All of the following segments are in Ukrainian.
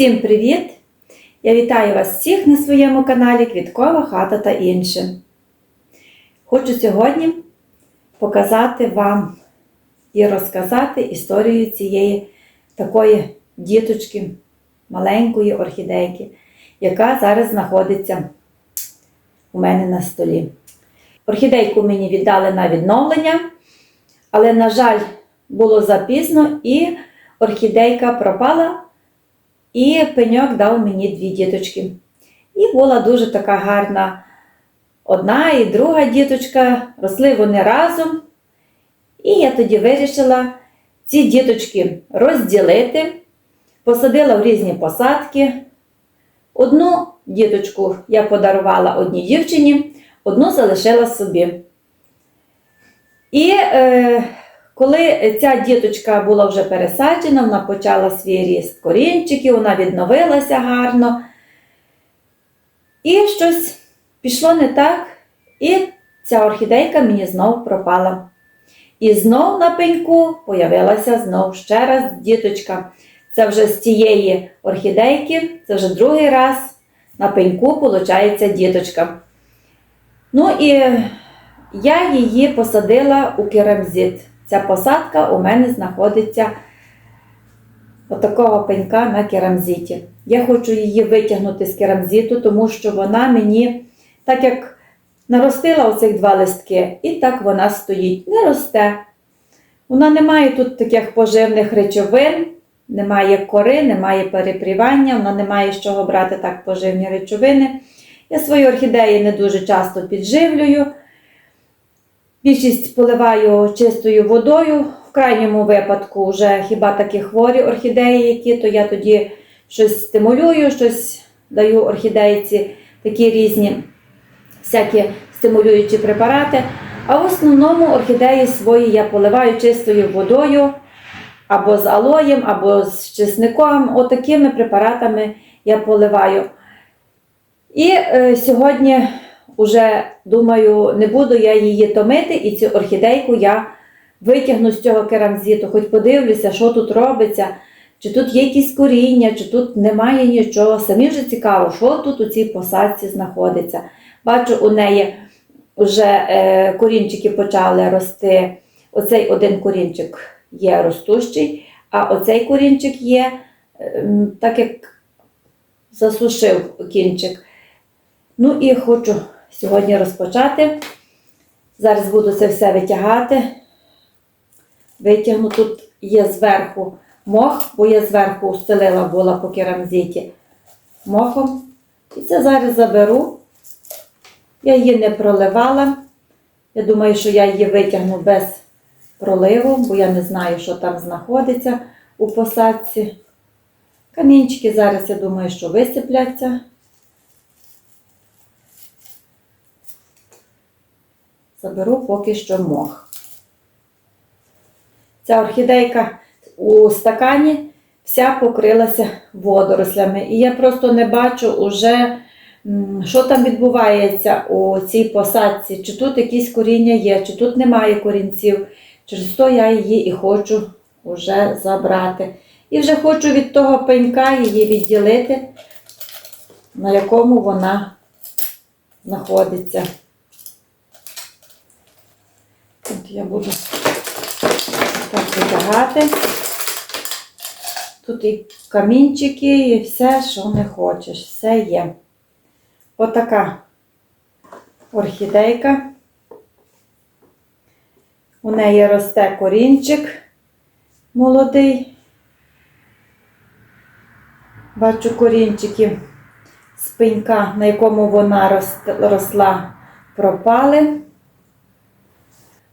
Всім привіт! Я вітаю вас всіх на своєму каналі Квіткова хата та інше. Хочу сьогодні показати вам і розказати історію цієї такої діточки, маленької орхідейки, яка зараз знаходиться у мене на столі. Орхідейку мені віддали на відновлення, але, на жаль, було запізно і орхідейка пропала. І пеньок дав мені дві діточки. І була дуже така гарна одна і друга діточка, росли вони разом. І я тоді вирішила ці діточки розділити, посадила в різні посадки. Одну діточку я подарувала одній дівчині, одну залишила собі. І е, коли ця діточка була вже пересаджена, вона почала свій ріст корінчиків, вона відновилася гарно. І щось пішло не так, і ця орхідейка мені знов пропала. І знов на пеньку появилася знов ще раз діточка. Це вже з цієї орхідейки, це вже другий раз на пеньку виходить діточка. Ну і я її посадила у керамзит. Ця посадка у мене знаходиться отакого пенька на керамзиті. Я хочу її витягнути з керамзиту, тому що вона мені, так як наростила оцих два листки, і так вона стоїть, не росте. Вона не має тут таких поживних речовин, немає кори, немає перепрівання, вона не має з чого брати так поживні речовини. Я свої орхідеї не дуже часто підживлюю. Більшість поливаю чистою водою. В крайньому випадку вже хіба такі хворі орхідеї, які, то я тоді щось стимулюю, щось даю орхідейці, такі різні всякі стимулюючі препарати. А в основному орхідеї свої я поливаю чистою водою, або з алоєм, або з чесником. Отакими препаратами я поливаю. І е, сьогодні Уже думаю, не буду я її томити, і цю орхідейку я витягну з цього керамзиту, хоч подивлюся, що тут робиться, чи тут є якісь коріння, чи тут немає нічого. Самі вже цікаво, що тут у цій посадці знаходиться. Бачу, у неї вже е, корінчики почали рости. Оцей один корінчик є ростущий, а оцей корінчик є, е, так як засушив кінчик. Ну і хочу сьогодні розпочати. Зараз буду це все витягати. Витягну, тут є зверху мох, бо я зверху устелила була по керамзиті мохом. І це зараз заберу. Я її не проливала. Я думаю, що я її витягну без проливу, бо я не знаю, що там знаходиться у посадці. Камінчики зараз, я думаю, що висипляться. Заберу поки що мох. Ця орхідейка у стакані вся покрилася водорослями. І я просто не бачу уже, що там відбувається у цій посадці, чи тут якісь коріння є, чи тут немає корінців. Через то я її і хочу вже забрати. І вже хочу від того пенька її відділити, на якому вона знаходиться. От я буду так витягати. Тут і камінчики, і все, що не хочеш, все є. Отака орхідейка. У неї росте корінчик молодий. Бачу корінчики з пенька, на якому вона росла, пропали.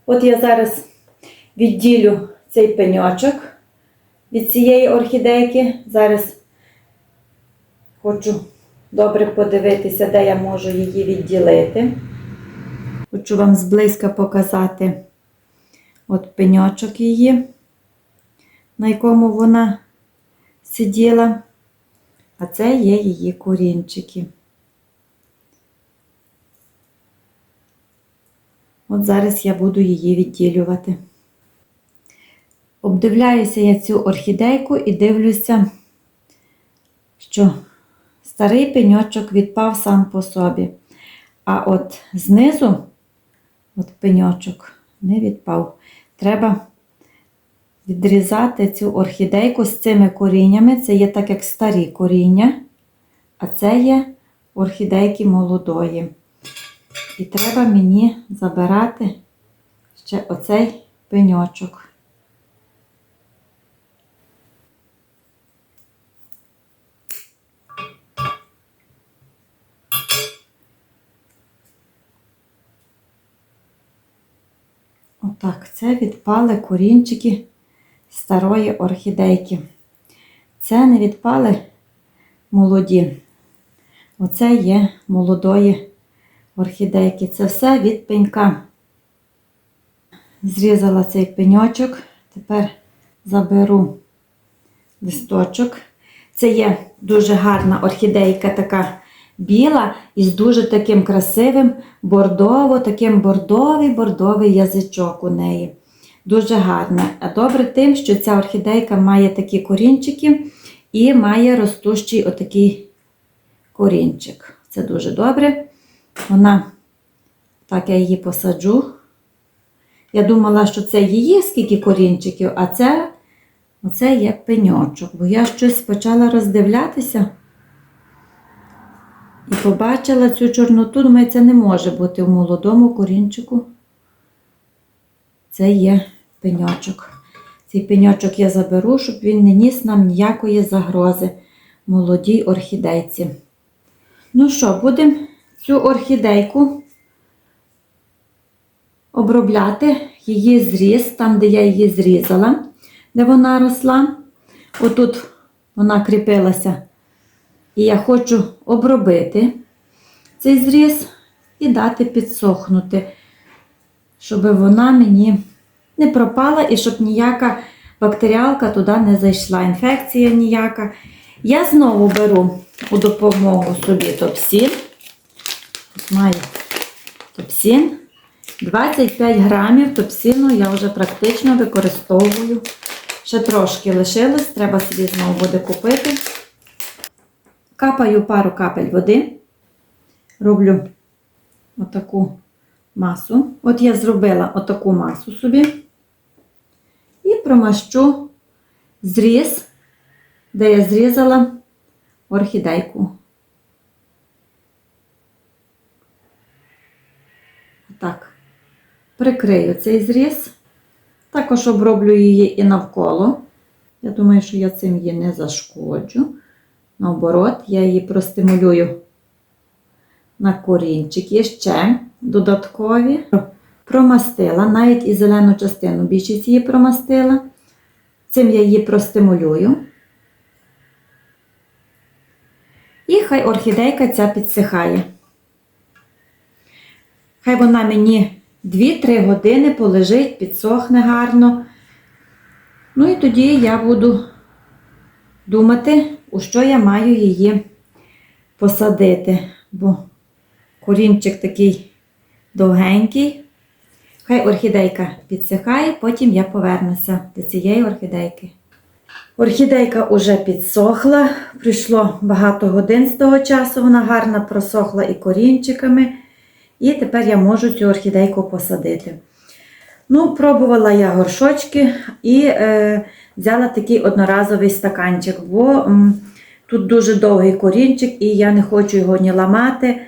От я зараз відділю цей пеньочок від цієї орхідейки. Зараз хочу добре подивитися, де я можу її відділити. Хочу вам зблизька показати от пеньочок її, на якому вона сиділа, а це є її корінчики. От зараз я буду її відділювати. Обдивляюся я цю орхідейку і дивлюся, що старий пеньочок відпав сам по собі. А от знизу, от пеньочок, не відпав. Треба відрізати цю орхідейку з цими коріннями. Це є так, як старі коріння, а це є орхідейки молодої. І треба мені забирати ще оцей пеньочок. Отак, це відпали корінчики старої орхідейки. Це не відпали молоді. Оце є молодої орхідейки. Це все від пенька. Зрізала цей пеньочок, тепер заберу листочок. Це є дуже гарна орхідейка, така біла і з дуже таким красивим бордово, таким бордовий бордовий язичок у неї. Дуже гарна. А добре тим, що ця орхідейка має такі корінчики і має ростущий отакий корінчик. Це дуже добре. Вона, так я її посаджу. Я думала, що це її скільки корінчиків, а це оце є пеньочок. Бо я щось почала роздивлятися і побачила цю чорноту. Думаю, це не може бути в молодому корінчику. Це є пеньочок. Цей пеньочок я заберу, щоб він не ніс нам ніякої загрози молодій орхідейці. Ну що, будемо цю орхідейку обробляти її зріз, там, де я її зрізала, де вона росла. Отут вона кріпилася. І я хочу обробити цей зріз і дати підсохнути, щоб вона мені не пропала і щоб ніяка бактеріалка туди не зайшла, інфекція ніяка. Я знову беру у допомогу собі топсін. Тут маю топсін. 25 грамів топсіну я вже практично використовую. Ще трошки лишилось, треба собі знову буде купити. Капаю пару капель води, роблю отаку масу. От я зробила отаку масу собі і промащу зріз, де я зрізала орхідейку. Так, прикрию цей зріз. Також оброблю її і навколо. Я думаю, що я цим її не зашкоджу. Наоборот, я її простимулюю на корінчики ще додаткові. Промастила, навіть і зелену частину більшість її промастила. Цим я її простимулюю. І хай орхідейка ця підсихає. Хай вона мені 2-3 години полежить, підсохне гарно. Ну і тоді я буду думати, у що я маю її посадити, бо корінчик такий довгенький. Хай орхідейка підсихає, потім я повернуся до цієї орхідейки. Орхідейка уже підсохла, пройшло багато годин з того часу, вона гарно просохла і корінчиками. І тепер я можу цю орхідейку посадити. Ну, пробувала я горшочки і е, взяла такий одноразовий стаканчик, бо м, тут дуже довгий корінчик, і я не хочу його ні ламати.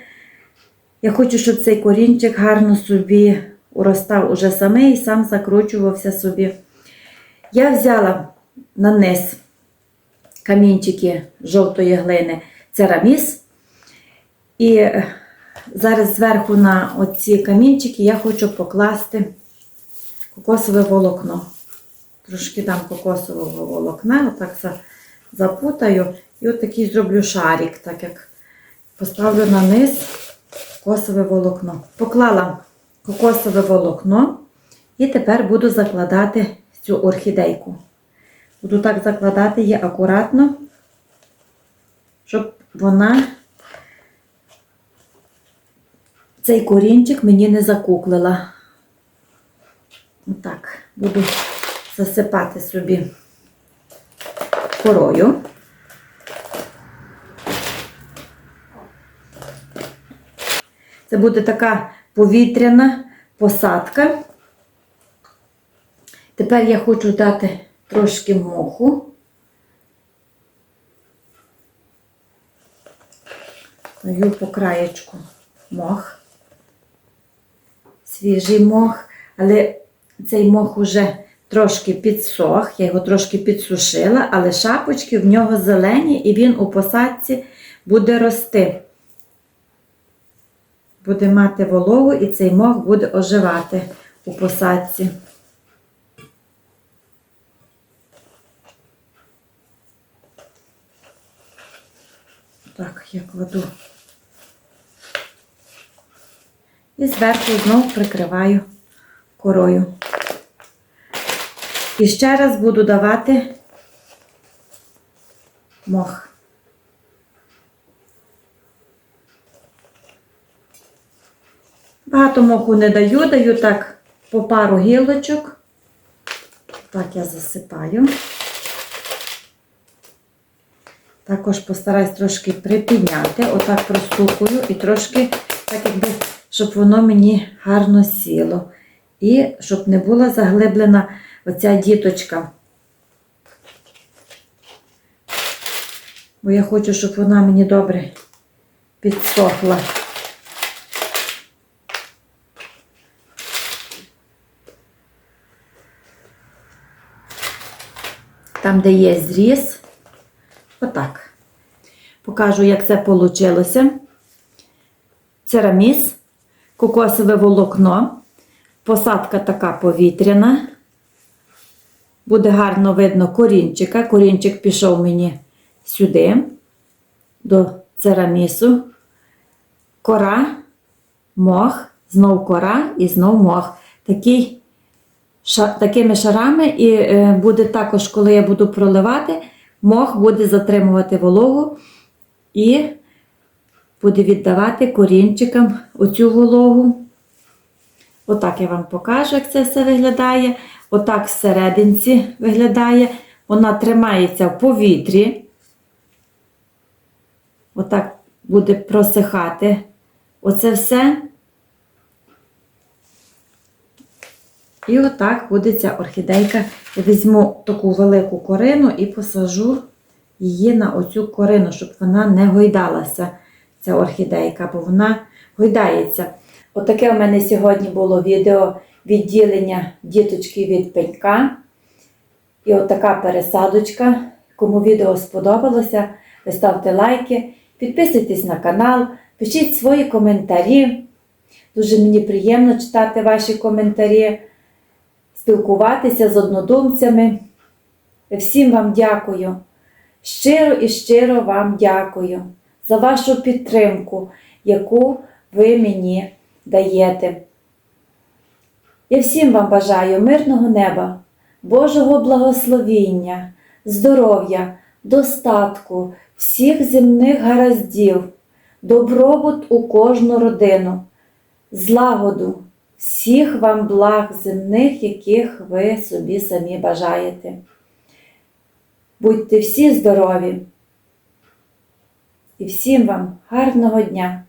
Я хочу, щоб цей корінчик гарно собі уростав уже самий і сам закручувався собі. Я взяла на низ камінчики жовтої глини цераміс. І е, зараз зверху на оці камінчики я хочу покласти кокосове волокно. Трошки дам кокосового волокна, отак запутаю. І от такий зроблю шарик, так як поставлю на низ кокосове волокно. Поклала кокосове волокно і тепер буду закладати цю орхідейку. Буду так закладати її акуратно, щоб вона цей корінчик мені не закуклила. Так, буду засипати собі корою. Це буде така повітряна посадка. Тепер я хочу дати трошки моху. Даю по краєчку мох. Свіжий мох, але цей мох уже трошки підсох, я його трошки підсушила, але шапочки в нього зелені і він у посадці буде рости. Буде мати вологу і цей мох буде оживати у посадці. Так, я кладу. І зверху знову прикриваю корою. І ще раз буду давати мох. Багато моху не даю, даю так по пару гілочок. Так я засипаю. Також постараюсь трошки припідняти, отак простукую і трошки, так якби, щоб воно мені гарно сіло. І щоб не була заглиблена оця діточка. Бо я хочу, щоб вона мені добре підсохла. Там, де є зріз, отак. Покажу, як це вийшло. Цераміс, кокосове волокно, посадка така повітряна. Буде гарно видно корінчика. Корінчик пішов мені сюди, до церамісу. Кора, мох, знов кора і знов мох. Такий, ша, такими шарами, і е, буде також, коли я буду проливати, мох буде затримувати вологу і буде віддавати корінчикам оцю вологу. Отак я вам покажу, як це все виглядає. Отак всерединці виглядає. Вона тримається в повітрі. Отак буде просихати. Оце все. І отак буде ця орхідейка. Я візьму таку велику корину і посажу її на оцю корину, щоб вона не гойдалася, ця орхідейка, бо вона гойдається. Отаке у мене сьогодні було відео відділення діточки від пенька. І отака пересадочка. Кому відео сподобалося, ви ставте лайки, підписуйтесь на канал, пишіть свої коментарі. Дуже мені приємно читати ваші коментарі, спілкуватися з однодумцями. Всім вам дякую. Щиро і щиро вам дякую за вашу підтримку, яку ви мені даєте. Я всім вам бажаю мирного неба, Божого благословіння, здоров'я, достатку, всіх земних гараздів, добробут у кожну родину, злагоду, всіх вам благ земних, яких ви собі самі бажаєте. Будьте всі здорові і всім вам гарного дня!